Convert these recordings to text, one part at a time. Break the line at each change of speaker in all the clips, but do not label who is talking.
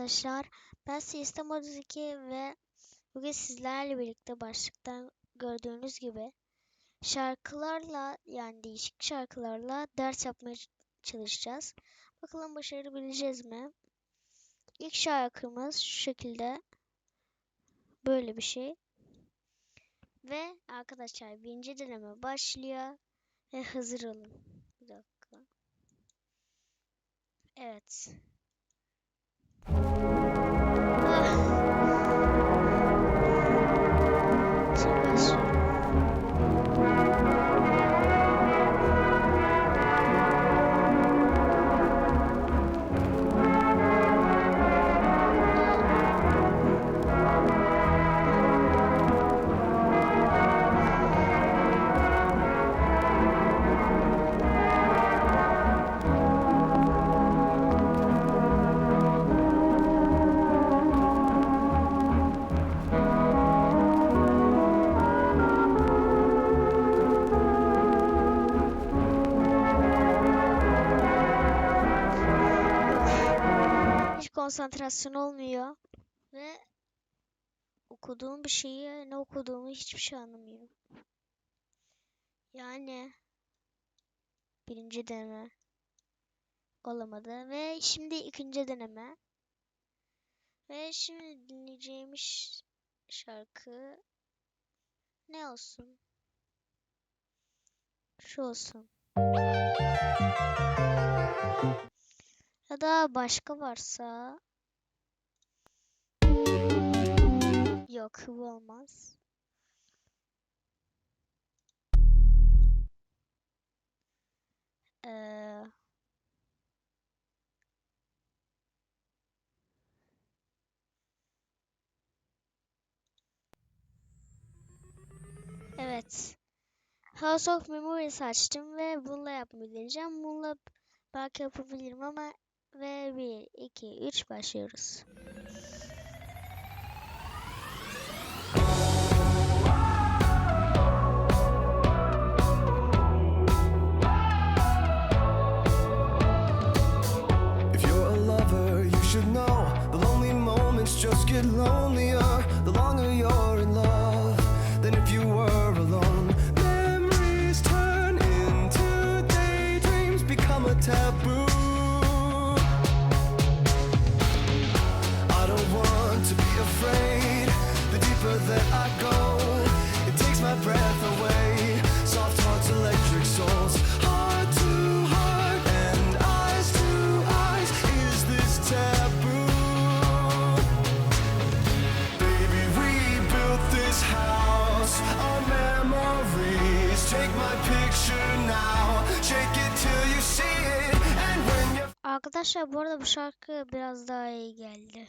arkadaşlar. Ben Sistem 32 ve bugün sizlerle birlikte başlıktan gördüğünüz gibi şarkılarla yani değişik şarkılarla ders yapmaya çalışacağız. Bakalım başarabileceğiz mi? İlk şarkımız şu şekilde böyle bir şey. Ve arkadaşlar birinci deneme başlıyor ve hazır olun. Bir dakika. Evet. konsantrasyon olmuyor. Ve okuduğum bir şeyi ne okuduğumu hiçbir şey anlamıyorum. Yani birinci deneme olamadı ve şimdi ikinci deneme. Ve şimdi dinleyeceğimiz şarkı ne olsun? Şu olsun da başka varsa Yok bu olmaz. Ee, evet. House of Memories açtım ve bununla yapmayı deneyeceğim. Bununla belki yapabilirim ama ve 1, 2, 3 başlıyoruz.
If you're a lover, you should know the lonely moments just get lonely.
Arkadaşlar bu arada bu şarkı biraz daha iyi geldi.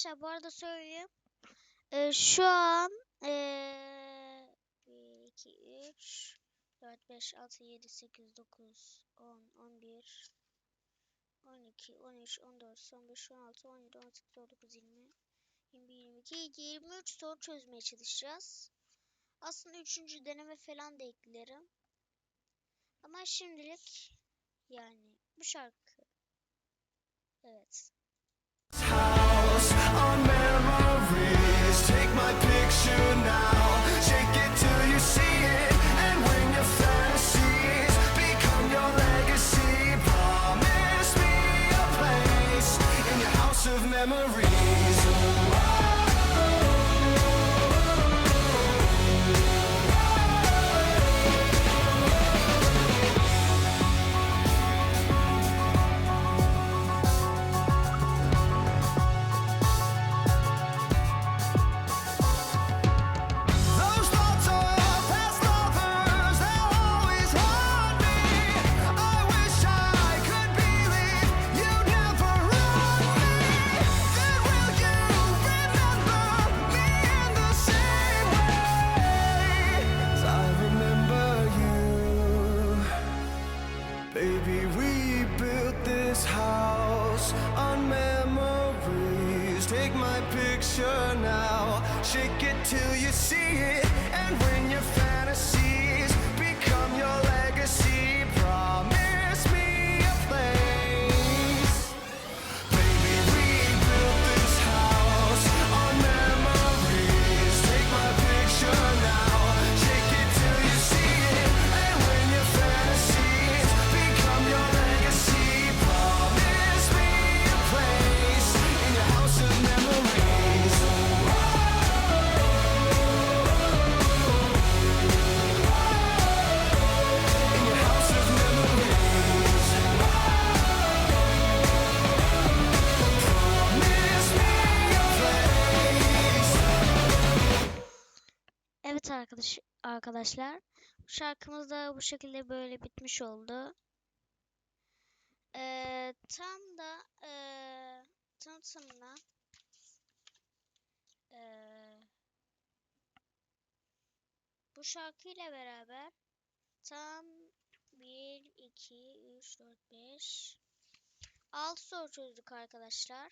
Arkadaşlar bu arada söyleyeyim. Ee, şu an ee, 1, 2, 3, 4, 5, 6, 7, 8, 9, 10, 11, 12, 13, 14, 15, 16, 17, 18, 19, 20, 21, 22, 23 soru çözmeye çalışacağız. Aslında üçüncü deneme falan da eklerim. Ama şimdilik yani bu şarkı.
Evet. Take my picture now, shake it till you see it, and when your fantasies become your legacy, promise me a place in your house of memories.
arkadaşlar. Şarkımız da bu şekilde böyle bitmiş oldu. Ee, tam da e, tanıtımına e, bu şarkıyla beraber tam 1, 2, 3, 4, 5 6 soru çözdük arkadaşlar.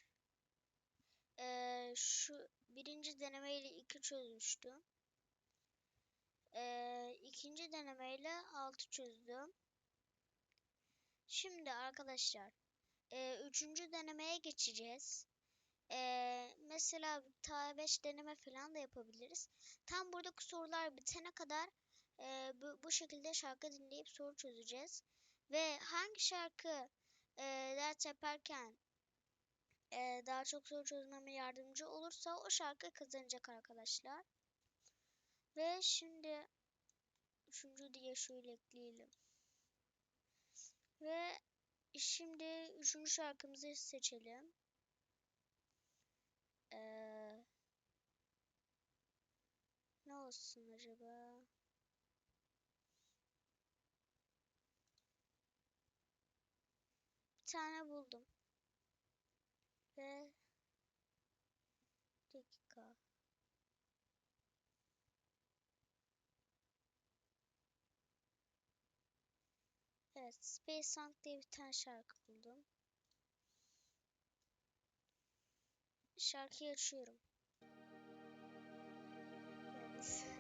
Ee, şu birinci denemeyle 2 çözmüştüm. Ee, ikinci denemeyle 6 çözdüm. Şimdi arkadaşlar e, üçüncü denemeye geçeceğiz. E, mesela ta 5 deneme falan da yapabiliriz. Tam buradaki sorular bitene kadar e, bu, bu şekilde şarkı dinleyip soru çözeceğiz. Ve hangi şarkı e, ders yaparken e, daha çok soru çözmeme yardımcı olursa o şarkı kazanacak arkadaşlar. Ve şimdi üçüncü diye şöyle ekleyelim. Ve şimdi üçüncü şarkımızı seçelim. Ee, ne olsun acaba? Bir tane buldum. Ve tek Evet, Space Sunk diye bir tane şarkı buldum. Şarkıyı açıyorum. Evet.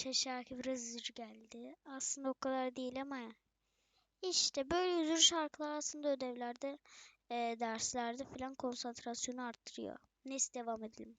Arkadaşlar şarkı biraz üzücü geldi. Aslında o kadar değil ama işte böyle üzücü şarkılar aslında ödevlerde, e, derslerde falan konsantrasyonu arttırıyor. Neyse devam edelim.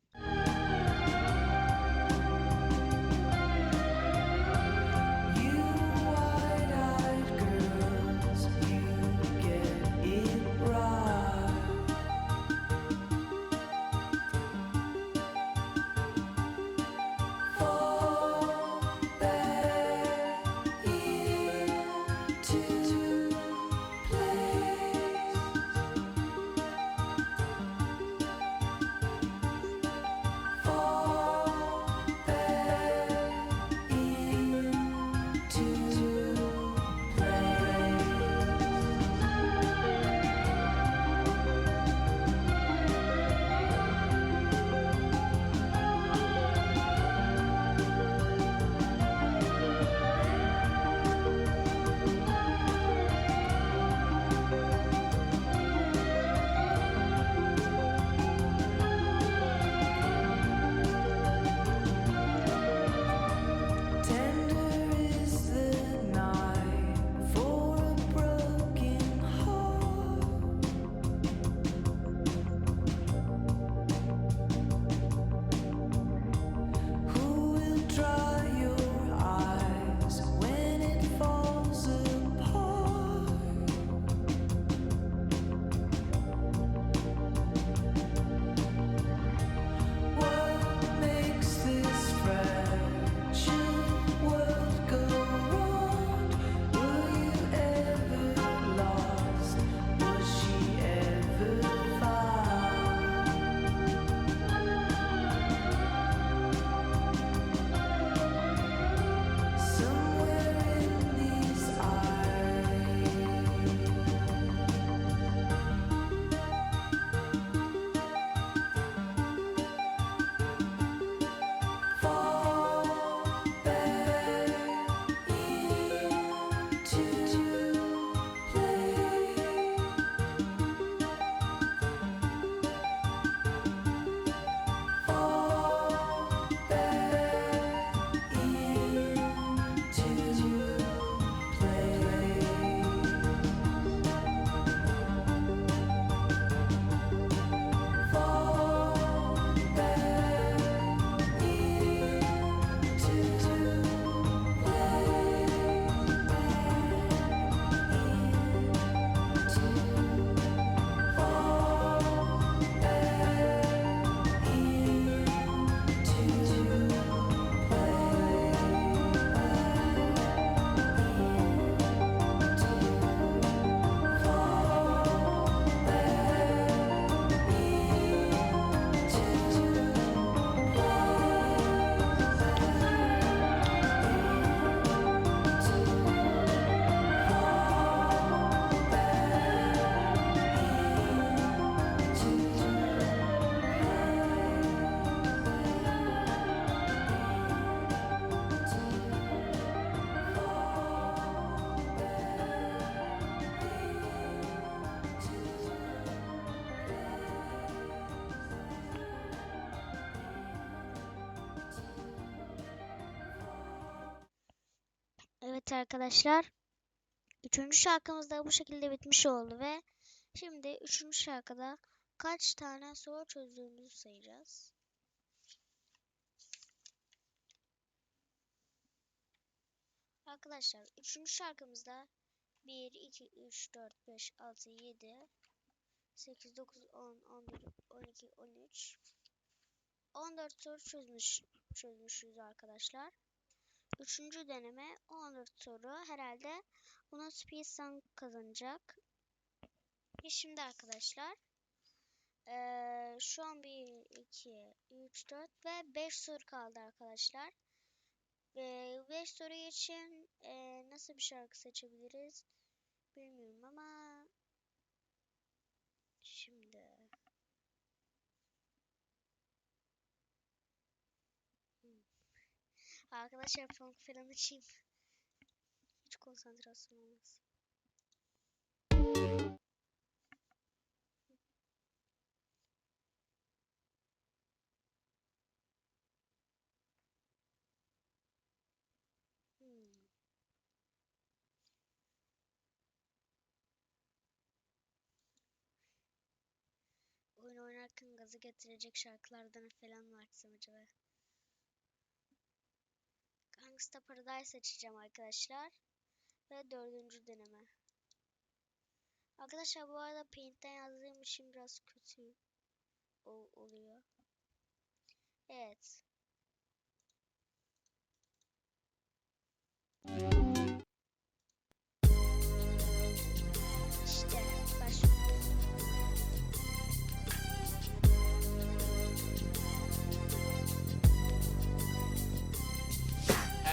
arkadaşlar. Üçüncü şarkımız da bu şekilde bitmiş oldu ve şimdi üçüncü şarkıda kaç tane soru çözdüğümüzü sayacağız. Arkadaşlar üçüncü şarkımızda 1, 2, 3, 4, 5, 6, 7, 8, 9, 10, 11, 12, 13, 14 soru çözmüş, çözmüşüz arkadaşlar. Üçüncü deneme 14 soru. Herhalde bunu Speedsun kazanacak. Ve şimdi arkadaşlar ee, şu an 1, 2, 3, 4 ve 5 soru kaldı arkadaşlar. 5 ee, soru için e, nasıl bir şarkı seçebiliriz bilmiyorum ama şimdi Arkadaşlar funk falan açayım. Hiç konsantrasyon olmaz.
Hmm.
oyun oynarken gazı getirecek şarkılardan falan mı açsam acaba? Gangsta Paradise seçeceğim arkadaşlar. Ve dördüncü deneme. Arkadaşlar bu arada Paint'ten yazdığım için biraz kötü oluyor. Evet.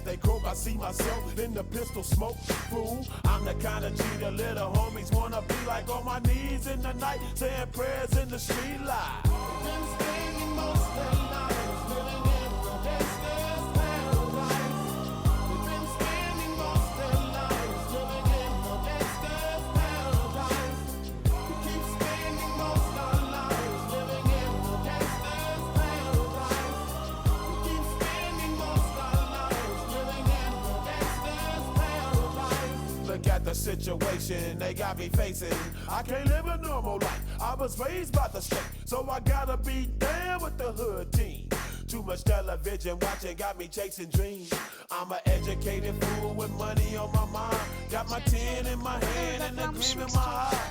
as they croak, I see myself in the pistol smoke. Fool, I'm the kind of G the little homies wanna be like on my knees in the night, saying prayers in the street light. situation they got me facing. I can't live a normal life. I was raised by the street, so I gotta be down with the hood team. Too much television watching got me chasing dreams. I'm an educated fool with money on my mind. Got my tin in my hand and i gleam in my eye.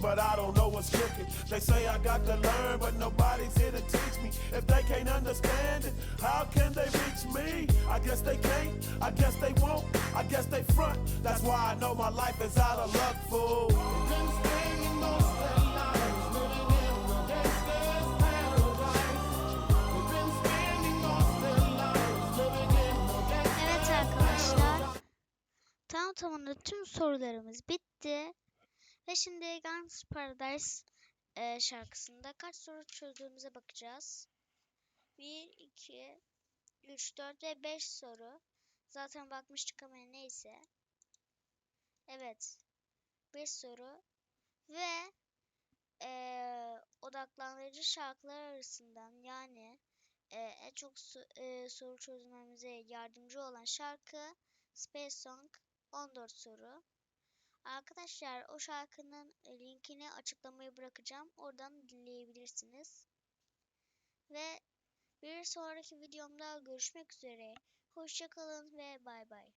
but I don't know what's cooking. They say I got to learn, but nobody's here to teach me. If they can't understand it, how can they reach me? I guess they can't, I guess they won't, I guess they front. That's why I know my life is out of luck, fool.
Tam tamında tüm sorularımız bitti. Ve şimdi Guns Paradise e, şarkısında kaç soru çözdüğümüze bakacağız. 1, 2, 3, 4 ve 5 soru. Zaten bakmıştık ama neyse. Evet. 5 soru. Ve e, odaklandırıcı şarkılar arasından yani e, en çok su, e, soru çözmemize yardımcı olan şarkı Space Song 14 soru. Arkadaşlar o şarkının e, linkini açıklamaya bırakacağım. Oradan dinleyebilirsiniz. Ve bir sonraki videomda görüşmek üzere. Hoşçakalın ve bay bay.